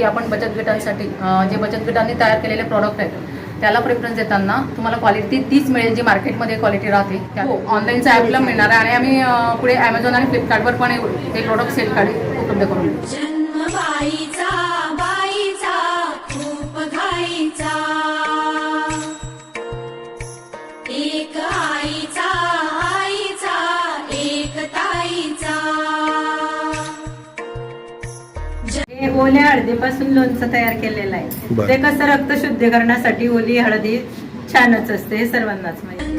की आपण बचत गटांसाठी जे बचत गटांनी तयार केलेले प्रॉडक्ट आहेत त्याला प्रेफरन्स देताना तुम्हाला क्वालिटी तीच मिळेल जी मार्केटमध्ये क्वालिटी राहते. हो ऑनलाईनचा ॲपला मिळणार आहे आणि आम्ही पुढे ॲमेझॉन आणि फ्लिपकार्टवर पण हे- हे प्रोडक्ट सेल काढी उपलब्ध करून ओल्या हळदीपासून लोणचं तयार केलेलं आहे. ते कसं रक्त शुद्धीकरणासाठी ओली हळदी छानच असते हे सर्वांनाच माहिती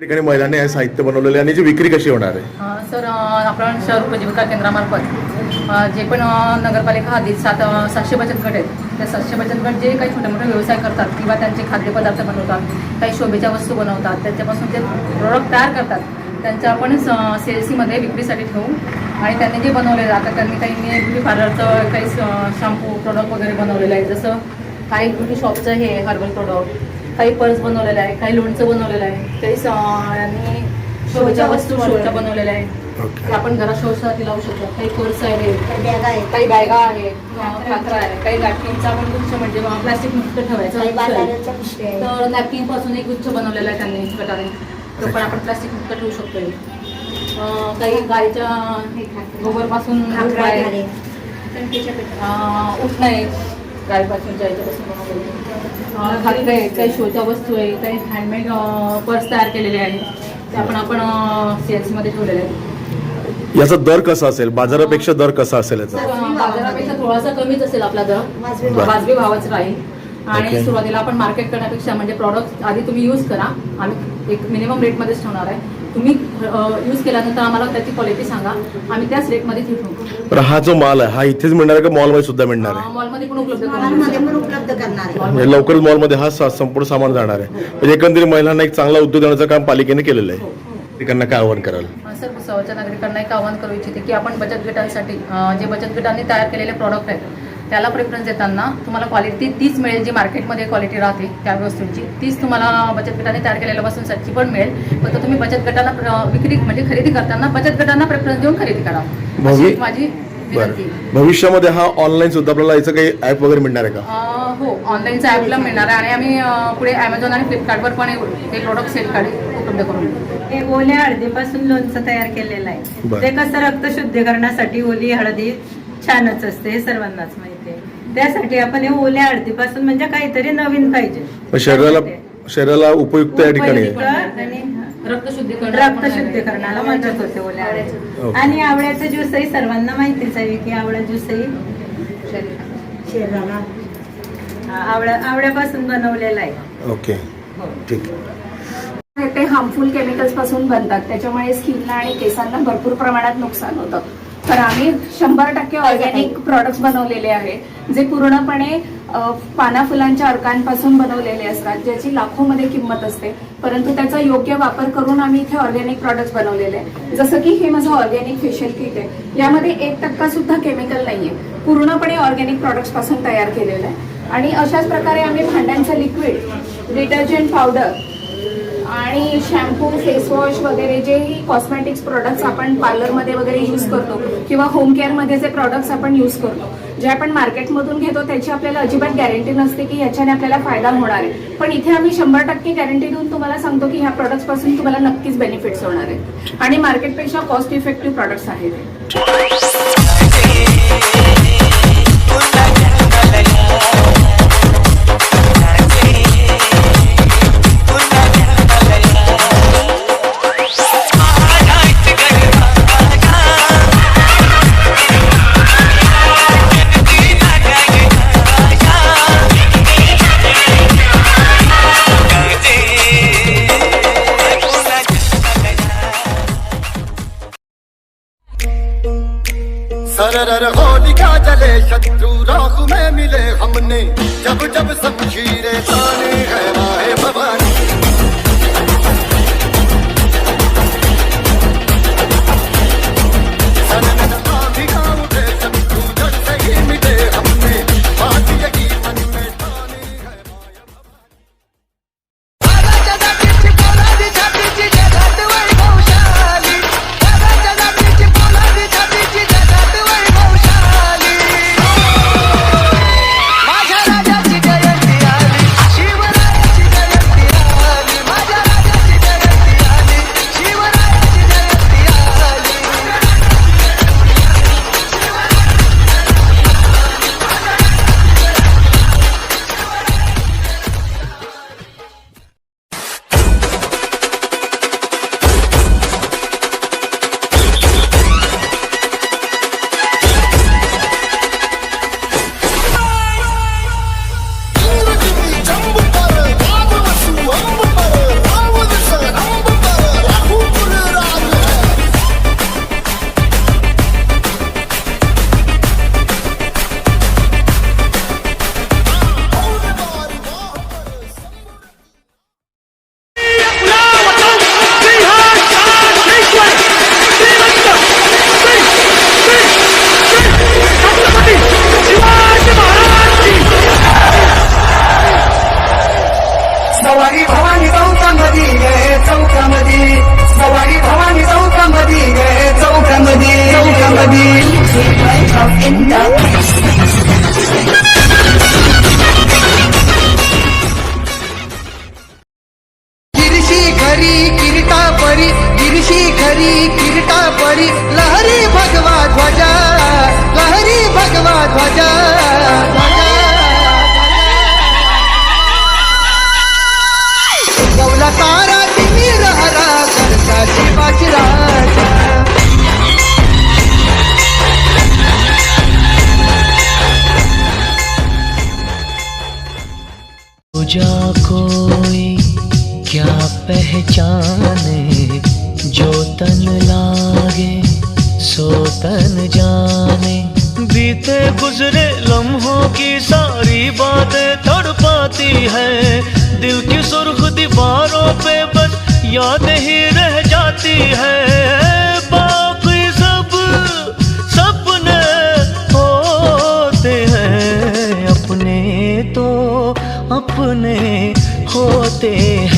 ठिकाणी महिलांनी हे साहित्य बनवलेले आणि याची विक्री कशी होणार आहे? सर आपण शहर उपजीविका केंद्रामार्फत जे पण नगरपालिका हद्दीत सात सातशे बचत गट आहेत त्या सातशे बचत गट जे काही छोटे मोठे व्यवसाय करतात किंवा त्यांचे खाद्यपदार्थ बनवतात काही शोभेच्या वस्तू बनवतात त्याच्यापासून जे प्रोडक्ट तयार करतात त्यांच्या आपण सी एल सीमध्ये विक्रीसाठी ठेवू आणि त्यांनी जे बनवलेलं आता त्यांनी काही ब्युटी पार्लरचं काही शॅम्पू प्रोडक्ट वगैरे बनवलेलं आहे जसं काही ब्युटी शॉपचं हे हर्बल प्रोडक्ट काही पर्स बनवलेलं आहे काही लोणचं बनवलेलं आहे काही आणि शोच्या वस्तू शोच्या बनवलेल्या आहेत. ते आपण घरात शोसाठी लावू शकतो. काही पर्स आहे काही बॅगा आहे काही नॅपकिनचा पण गुच्छ म्हणजे प्लास्टिक मुक्त ठेवायचं. तर नॅपकिनपासून एक गुच्छ बनवलेला आहे त्यांनी गटाने तो पण आपण प्लास्टिक मुक्त ठेवू शकतो काही गायच्या आहे अं, उठणं आहे. गायपासूनच्या याच्यापासून खाकरे आहेत काही शोच्या वस्तू आहे काही हँडमेड पर्स तयार केलेले आहेत. ते आपण आपण सेल्समध्ये ठेवलेले आहेत. याचा दर कसा असेल? बाजारापेक्षा दर कसा असेल याचा? बाजारापेक्षा थोडासा कमीच असेल आपला दर. वाजवी भावाच राहील. आणि. सुरुवातीला आपण मार्केट करण्यापेक्षा म्हणजे प्रॉडक्ट आधी तुम्ही यूज करा. आम्ही एक मिनिमम रेटमध्येच ठेवणार आहे. तुम्ही यूज केल्यानंतर आम्हाला त्याची क्वालिटी सांगा. आम्ही त्याच रेटमध्ये पण हा जो माल आहे हा इथेच मिळणार आहे का मॉलमध्ये सुद्धा मिळणार आहे? मॉलमध्ये पण उपलब्ध करून मॉलमध्ये देऊ. पण उपलब्ध करणार आहे. म्हणजे लवकरच मॉलमध्ये हा सा- संपूर्ण सामान जाणार आहे. म्हणजे एकंदरीत महिलांना एक चांगला उद्योग देण्याचं काम पालिकेने केलेलं आहे. ठिकाणा काय आव्हान कराल? अं, सर भुसावळच्या नागरिकांना एक आवाहन करू इच्छिते की आपण बचत गटांसाठी अं, जे बचत गटांनी तयार केलेले प्रॉडक्ट आहेत त्याला प्रेफरन्स देताना तुम्हाला क्वालिटी तीच मिळेल जी मार्केटमध्ये क्वालिटी राहते त्या वस्तूंची. तीच तुम्हाला बचत गटाने तयार केलेल्या वस्तूंसाठी पण मिळेल. फक्त तुम्ही बचत गटाला अं, विक्री म्हणजे खरेदी करताना बचत गटांना प्रेफरन्स देऊन खरेदी करा. माझी भविष्यामध्ये हा ऑनलाईन सुद्धा आपल्याला याचं काही ऍप वगैरे मिळणार आहे का? हो ऑनलाईनचा ॲपला मिळणार आहे. आणि आम्ही पुढे ॲमेझॉन आणि फ्लिपकार्टवर पण हे- हे प्रोडक्ट सेल काढी उपलब्ध करून. हे ओल्या हळदीपासून लोणचं तयार केलेलं आहे. ते कसं रक्त शुद्धीकरणासाठी ओली हळदी छानच असते हे सर्वांनाच माहिती. त्यासाठी आपण हे ओल्या हळदीपासून म्हणजे काहीतरी नवीन पाहिजे. शरीराला शरीराला उपयुक्त या ठिकाणी. रक्त शुद्धीकरणाला मदत होते ओल्या. आणि आवळ्याचा ज्यूसही सर्वांना माहितीच आहे की आवळा ज्यूसही शरीराला हा, आवळ्या आवळ्यापासून बनवलेला आहे. ओके. ठीक. ते हार्मफुल केमिकल्सपासून बनतात. त्याच्यामुळे स्किनला आणि केसांना भरपूर प्रमाणात नुकसान होतं. तर आम्ही शंभर टक्के ऑर्गॅनिक प्रॉडक्ट्स बनवलेले आहे जे पूर्णपणे पाना फुलांच्या अर्कांपासून बनवलेले असतात ज्याची लाखोमध्ये किंमत असते. परंतु त्याचा योग्य वापर करून आम्ही इथे ऑर्गॅनिक प्रॉडक्ट्स बनवलेले आहे. जसं की हे माझं ऑर्गॅनिक फेशियल किट आहे. यामध्ये एक टक्का सुद्धा केमिकल नाहीये. पूर्णपणे ऑर्गॅनिक प्रॉडक्ट्सपासून तयार केलेलं आहे. आणि अशाच प्रकारे आम्ही भांड्यांचं लिक्विड डिटर्जंट पावडर आणि शॅम्पू फेसवॉश वगैरे जेही कॉस्मेटिक्स प्रोडक्ट्स आपण पार्लरमध्ये वगैरे यूज करतो किंवा होम केअरमध्ये जे प्रॉडक्ट्स आपण यूज करतो जे आपण मार्केटमधून घेतो त्याची आपल्याला अजिबात गॅरंटी नसते की ह्याच्याने आपल्याला फायदा होणार आहे. पण इथे आम्ही शंभर टक्के गॅरंटी देऊन तुम्हाला सांगतो की ह्या प्रॉडक्ट्सपासून पासून तुम्हाला नक्कीच बेनिफिट्स होणार आहेत. आणि मार्केटपेक्षा कॉस्ट इफेक्टिव्ह प्रॉडक्ट्स आहेत हे. सरर होलिका जले शत्रु राहु में मिले हमने जब जब समझी चौकामधी गिरशी खरी किरीटा परी गिरशी खरी किरीटा परी लहरी भगवा ध्वजा लहरी भगवा ध्वजा. सो तन जाने। बीते गुजरे लम्हों की सारी बातें तड़ पाती है। दिल की सुर्ख दीवारों पे बस याद ही रह जाती है। बाकी सब सपने होते हैं, अपने तो अपने होते हैं।